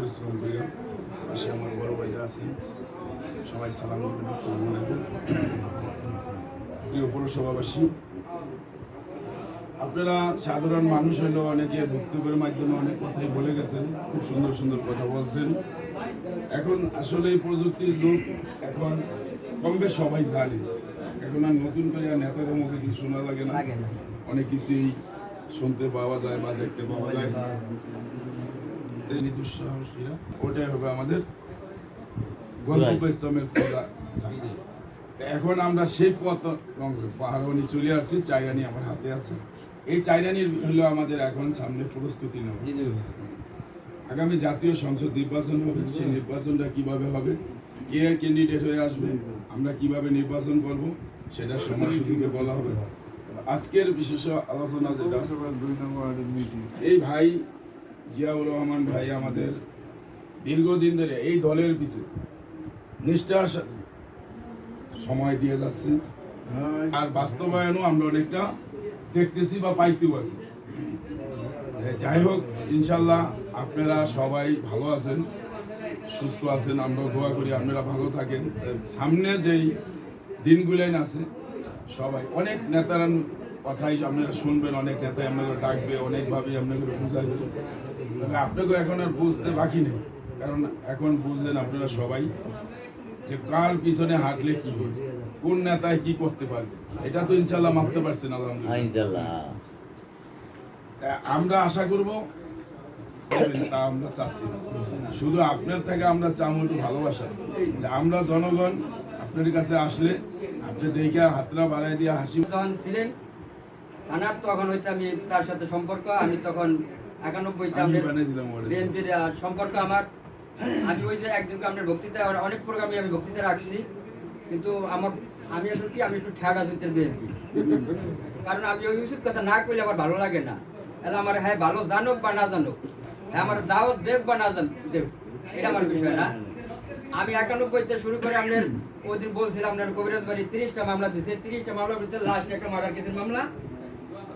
পরিশ্রম করি পাশে আমার বড় ভাইরা আছেন। সবাই সালাম দেবেন আসসালামু আলাইকুম। প্রিয় পৌরসভাবাসী আপনারা সাধারণ মানুষ হলেও অনেকে বক্তব্যের মাধ্যমে অনেক কথাই বলে গেছেন খুব সুন্দর সুন্দর কথা বলছেন। এখন আসলে এই প্রযুক্তির যুগ এখন কম বেশ সবাই জানে। এখন আর নতুন করে আর নেতাদের মুখে কিছু শোনা লাগে না। অনেক কিছুই শুনতে পাওয়া যায় বা দেখতে পাওয়া যায়। দুঃসাহসীরা ওটাই হবে আমাদের গন্তব্যস্থলের খোঁজা এখন আমরা সেই পথ চলে আসছি চাইরানি আমার হাতে আছে। এই চাইরানির হলো আমাদের এখন সামনে প্রস্তুতি নেওয়া। আগামী জাতীয় সংসদ নির্বাচন হবে সেই নির্বাচনটা কীভাবে হবে কে ক্যান্ডিডেট হয়ে আসবে আমরা কীভাবে নির্বাচন করব সেটা সময়সূচিকে বলা হবে। আজকের বিশেষ আলোচনা যেটা এই ভাই জিয়াউর রহমান ভাই আমাদের দীর্ঘদিন ধরে এই দলের পিছে নিষ্ঠার সাথে সময় দিয়ে যাচ্ছে। আর বাস্তবায়নও আমরা অনেকটা দেখতেছি বা পাইতেও আছি। যাই হোক ইনশাল্লাহ আপনারা সবাই ভালো আছেন সুস্থ আছেন আমরা দোয়া করি আপনারা ভালো থাকেন। সামনে যেই দিনগুলাই আছে সবাই অনেক নেতারা কথাই আপনারা শুনবেন অনেক নেতাই আপনাকে ডাকবে অনেকভাবেই আপনাদের বুঝাইবে। তবে আপনাকেও এখন আর বুঝতে বাকি নেই। কারণ এখন বুঝলেন আপনারা সবাই যে কার পিছনে হাঁটলে কি হবে কোন নেতায় কি করতে পারবে। এটা তো ইনশাল্লাহ মাপতে পারছেন আলহামদুলিল্লাহ। আমরা আশা করব তা আমরা চাচ্ছি শুধু আপনার থেকে আমরা চাম একটু ভালোবাসা। যে আমরা জনগণ আপনার কাছে আসলে আপনি দেখে হাতটা বাড়াই দিয়ে হাসি ছিলেন থানার তখন হইতে আমি তার সাথে সম্পর্ক আমি তখন একানব্বইতে ওটা। বিএনপির সম্পর্ক আমার। আমি ওই যে একদিনকে আপনার বক্তৃতা অনেক প্রোগ্রামে আমি বক্তৃতা রাখছি। কিন্তু আমার আমি আসলে কি আমি একটু ঠেড়া দিতে বিএনপি। কারণ আমি ওই উচিত কথা না করলে আমার ভালো লাগে না। তাহলে আমার হ্যাঁ ভালো জানুক বা না জানুক হ্যাঁ আমার দাওয়াত দেখ বা না জান দেখ এটা আমার বিষয় না। আমি একানব্বইতে শুরু করে আপনার ওই দিন বলছিলাম আপনার কবিরাজ বাড়ি তিরিশটা মামলা দিছে। তিরিশটা মামলার ভিতরে লাস্ট একটা মার্ডার কেসের মামলা।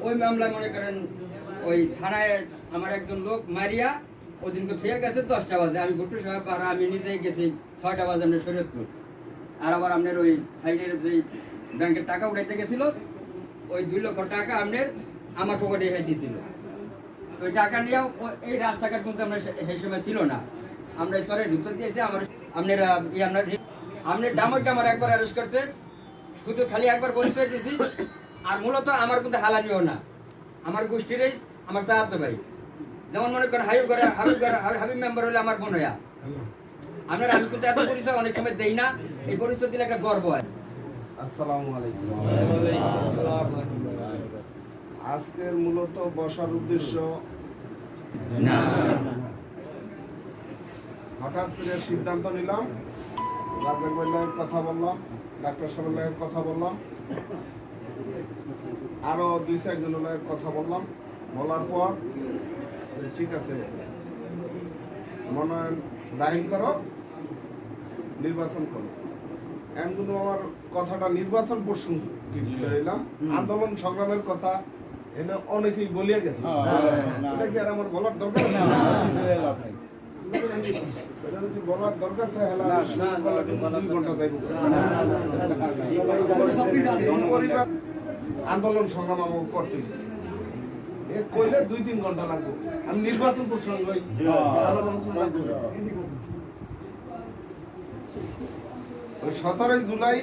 ওই মামলায় মনে করেন ওই থানায় আমার একজন লোক মারিয়া ওই দিনকে থুয়ে গেছে দশটা বাজে। আমি ভুট্টু সাহেব আর আমি নিজেই গেছি ছয়টা বাজে আপনার শরীয়তপুর। আর আবার আপনার ওই সাইডের যে ব্যাংকের টাকা উঠাইতে গেছিল, ওই দুই লক্ষ টাকা আপনার আমার পকেটে হয়ে দিয়েছিল। তো ওই টাকা নিয়েও এই রাস্তাঘাট কিন্তু আমরা সেই সময় ছিল না। আমরা এই সরে ঢুকতে দিয়েছি, আমার আপনার আপনার আপনার ডামরটা আমার একবার অ্যারেস্ট করছে। শুধু খালি একবার পরিচয় দিয়েছি। আর মূলত আমার কিন্তু হালানিও না। আমার গোষ্ঠীরই আমার সাহায্য ভাই। যেমন মনে করেন হাবিব করে হাবিব করে হাবিব মেম্বার হলে আমার বোন হইয়া। আপনার আমি কিন্তু এত পরিচয় অনেক সময় দেই না এই পরিচয় দিলে একটা গর্ব হয়। আসসালামু আলাইকুম। আজকের মূলত বসার উদ্দেশ্য হঠাৎ করে সিদ্ধান্ত নিলাম রাজাক কথা বললাম ডাক্তার সাহেবের কথা বললাম। আরও দুই চারজনের লগে কথা বললাম বলার পর ঠিক আছে মনোনয়ন দাখিল করো নির্বাচন করো কিন্তু আমার কথাটা নির্বাচন প্রসঙ্গ এলাম আন্দোলন সংগ্রামের কথা এনে অনেকেই বলিয়া গেছে এটা কি আর আমার বলার দরকার এটা যদি বলার দরকার থাকে দুই ঘণ্টা যাইব আন্দোলন সংগ্রাম আমাকে করতে হইছে। এ কইলে দুই তিন ঘণ্টা লাগবে। আমি নির্বাচন প্রসঙ্গ ওই সতেরোই জুলাই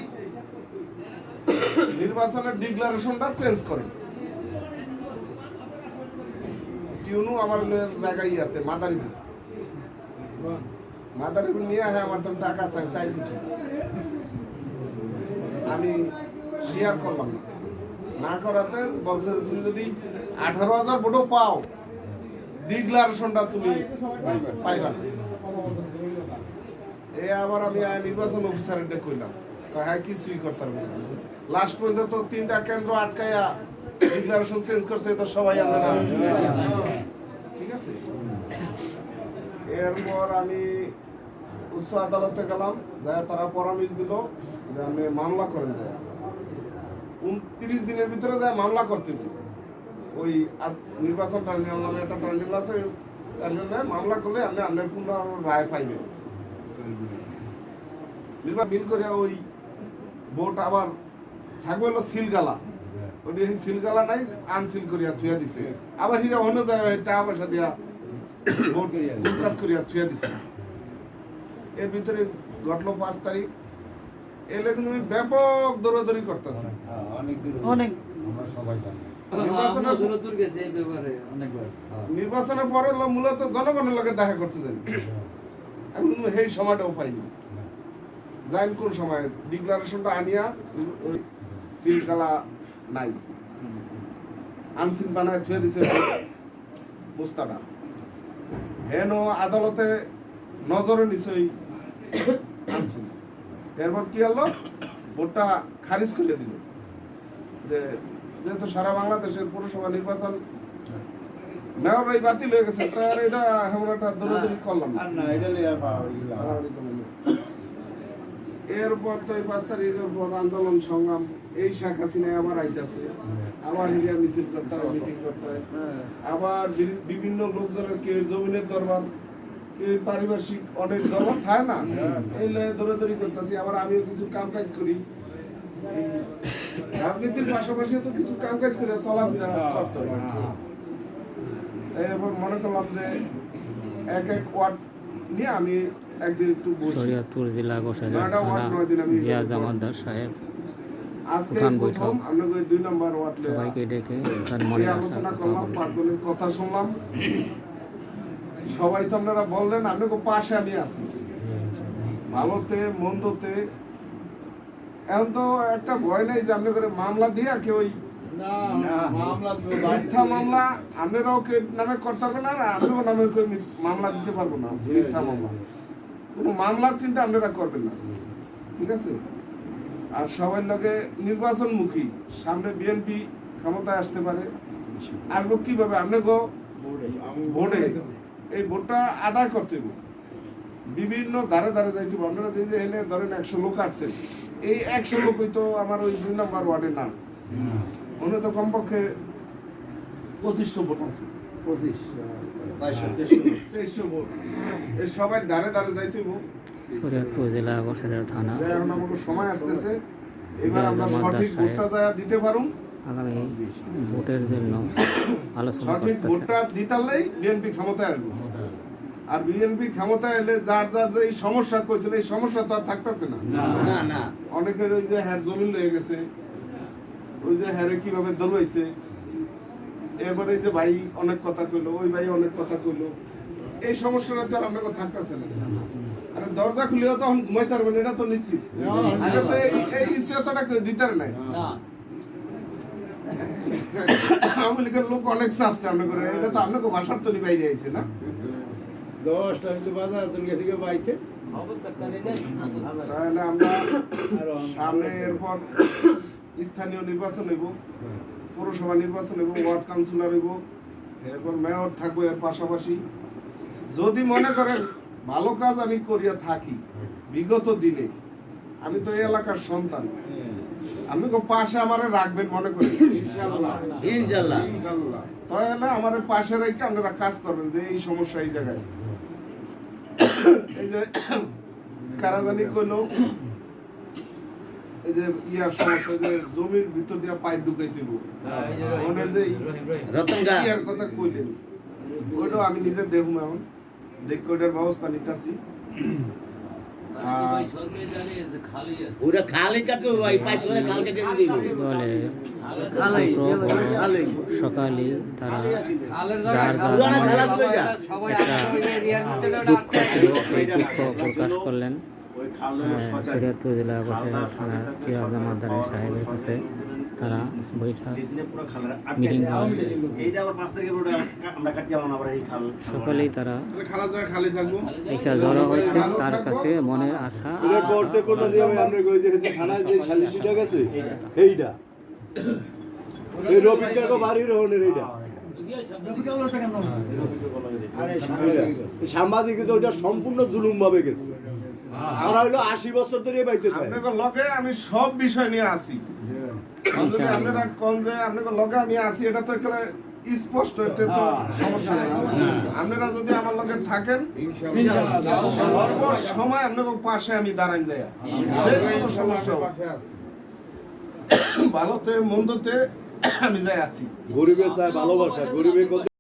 নির্বাচনের ডিক্লারেশনটা চেঞ্জ করে। টিউনু আমার জায়গায় ইয়াতে মাদারীপুর। মাদারীপুর নিয়ে হ্যাঁ আমার তো টাকা চাই চাই আমি শেয়ার করলাম। না না করাতে বলছে তুমি যদি আঠারো হাজার ভোটও পাও ডিক্লারেশনটা তুমি পাইবা এ আবার আমি নির্বাচন অফিসারের ডেকে কইলাম হ্যাঁ কিছুই করতে পারবে লাস্ট পর্যন্ত তো তিনটা কেন্দ্র আটকাইয়া ডিক্লারেশন চেঞ্জ করছে তো সবাই আপনারা ঠিক আছে? এরপর আমি উচ্চ আদালতে গেলাম যায় তারা পরামর্শ দিল যে আমি মামলা করেন যায় উনত্রিশ দিনের ভিতরে যায় মামলা করতে ওই নির্বাচন ট্রাইব্যুনাল নামে একটা ট্রাইব্যুনাল আছে না মামলা করলে আপনি আপনার পূর্ণ রায় পাইবেন নির্বাচন বিল করে ওই ভোট আবার থাকবে হলো সিলগালা। ওটি সিলগালা নাই, আনসিল করিয়া থুয়া দিছে। আবার হিরা অন্য জায়গায় টাকা পয়সা দিয়া ভোট কাজ করিয়া থুয়া দিছে। এর ভিতরে ঘটলো পাঁচ তারিখ। এলে কিন্তু ব্যাপক দৌড়াদৌড়ি করতেছি। অনেক নির্বাচনের দূর দূর গেছে এই ব্যাপারে নির্বাচনের পরে মূলত জনগণের লগে দেখা করতে যাই। আমি কিন্তু সেই সময়টাও পাইনি যাইন কোন সময়? ডিক্লারেশনটা আনিয়া ওই সিলকালা নাই। আনসিল বানায় থুয়ে দিছে পোস্তাটা হেন আদালতে নজরে নিছে ওই আনসিল এরপর কি হলো? ভোটটা খারিজ করে দিল। যে যেহেতু সারা বাংলাদেশের পৌরসভা নির্বাচন মেয়র বাতিল হয়ে গেছে তার এটা এমন একটা দৌড়াদৌড়ি করলাম না। এরপর তো এই পাঁচ তারিখের পর আন্দোলন সংগ্রাম এই শেখ হাসিনায় আবার আইতাছে। আবার হিরিয়া মিছিল করতে হয় মিটিং করতে হয়। আবার বিভিন্ন লোকজনের কেউ জমিনের দরবার কেউ পারিপার্শ্বিক অনেক দরবার থাকে না? এই লয়ে দৌড়াদৌড়ি করতেছি। আবার আমিও কিছু কাম কাজ করি। রাজনীতির পাশাপাশি তো কিছু কাম কাজ করে চলাফেরা করতে হয়। এরপর মনে করলাম যে এক এক ওয়ার্ড নিয়ে আমি একদিন একটু বসি। শরীয়তপুর জেলা গোসাইল জিয়া এগুলো জামাতদার সাহেব আজকে প্রথম আমরা দুই নম্বর ওয়ার্ড সবাইকে ডেকে তার মনে আলোচনা করলাম পাঁচজনের কথা শুনলাম। সবাই তো আপনারা বললেন আপনাকে পাশে আমি আছি। ভালোতে মন্দতে এখন তো একটা ভয় নেই যে আপনি করে মামলা দিয়ে কেউ মিথ্যা মামলা আপনারাও কেউ নামে করতে পারবেন আর নামে কেউ মামলা দিতে পারব না মিথ্যা মামলা। কোনো মামলার চিন্তা আপনারা করবেন না। ঠিক আছে? আর সবার লগে নির্বাচনমুখী সামনে বিএনপি ক্ষমতায় আসতে পারে। আসব কীভাবে? আপনি গো ভোটে এই ভোটটা আদায় করতে হবে বিভিন্ন ধারে ধারে যাইতে হবে আপনারা যে যে এনে ধরেন একশো লোক আসছে এই একশো লোকই তো আমার ওই দুই নম্বর ওয়ার্ডে না মনে তো কমপক্ষে পঁচিশশো ভোট আছে। তেইশশো ভোট। এই সবাই ধারে ধারে যাইতে হইব। শরীয়তপুর জেলা গোসাইল থানা। এখন আমাকে সময় আসতেছে। এবার আমরা সঠিক। ভোটটা যা দিতে পারুম। আগামী ভোটের জন্য আলোচনা সঠিক ভোটটা দিতালেই বিএনপি ক্ষমতায় আসবে। আর বিএনপি ক্ষমতায় এলে যার যার যে এই সমস্যা কইছিল এই সমস্যা তো আর থাকতেছে না। অনেকের ওই যে হ্যার জমিন লেগে গেছে ওই যে হ্যারে কীভাবে দৌড়াইছে এরপরে যে ভাই অনেক কথা কইলো ওই ভাই অনেক কথা কইলো। এই সমস্যাটা তো আর আপনাকে থাকতেছে না। আরে দরজা খুলেও তখন ঘুমাইতে পারবেন এটা তো নিশ্চিত। এই- নিশ্চয়তাটা কেউ দিতে নাই। আওয়ামী লীগের লোক অনেক চাপছে করে এটা তো আপনাকে বাসার তৈরি বাইরে আইছে না? দশটা কিন্তু বাজার তুমি গেছি কে তাহলে আমরা সামনে এরপর স্থানীয় নির্বাচন হইব পৌরসভা নির্বাচন হইব ওয়ার্ড কাউন্সিলর হইব এরপর মেয়র থাকব এর পাশাপাশি। যদি মনে করেন ভালো কাজ আমি করিয়া থাকি বিগত দিনে আমি তো এই এলাকার সন্তান। আমি তো পাশে আমারে রাখবেন মনে করি। ইনশাল্লাহ তাহলে আমার পাশে রেখে আপনারা কাজ করবেন যে এই সমস্যা এই জায়গায়। এই যে কারাদানি কইলো এই যে ইয়ার সমস্যা যে জমির ভিতর দিয়া পাইপ ঢুকাই দিব মনে যে রতন ইয়ার কথা কইলেন। ওইটাও আমি নিজে দেখুম এখন। দেখ ওইটার ব্যবস্থা নিতেছি। ওরা খালি কাটু ভাই পাঁচ করে খাল কেটে দিল বলে সকালে তারা যার যার একটা দুঃখ ছিল সেই দুঃখ প্রকাশ করলেন। শরীয়তপুর জেলা গোসাইল থানা জিয়া জামাতদার সাহেবের কাছে তারা বৈঠক মিটিং হয় সকলেই তারা তাহলে খালা জায়গা খালি থাকব। এসা জড়ো হয়েছে তার কাছে মনের আশা। এইটা এই এইটা সাংবাদিক তো ওইটা সম্পূর্ণ জুলুম ভাবে গেছে। আমরা হইল আশি বছর ধরে বাইতে থাকে। আপনাকে লগে আমি সব বিষয় নিয়ে আসি আপনারা কোন যে আপনাকে লগে আমি আসি এটা তো একেবারে স্পষ্ট এটা তো সমস্যা নেই। আপনারা যদি আমার লগে থাকেন সর্ব সময় আপনাকে পাশে আমি দাঁড়ান যাই যে কোনো সমস্যা ভালোতে মন্দতে আমি যাই আছি। গরিবের ভালোবাসা গরিবের কত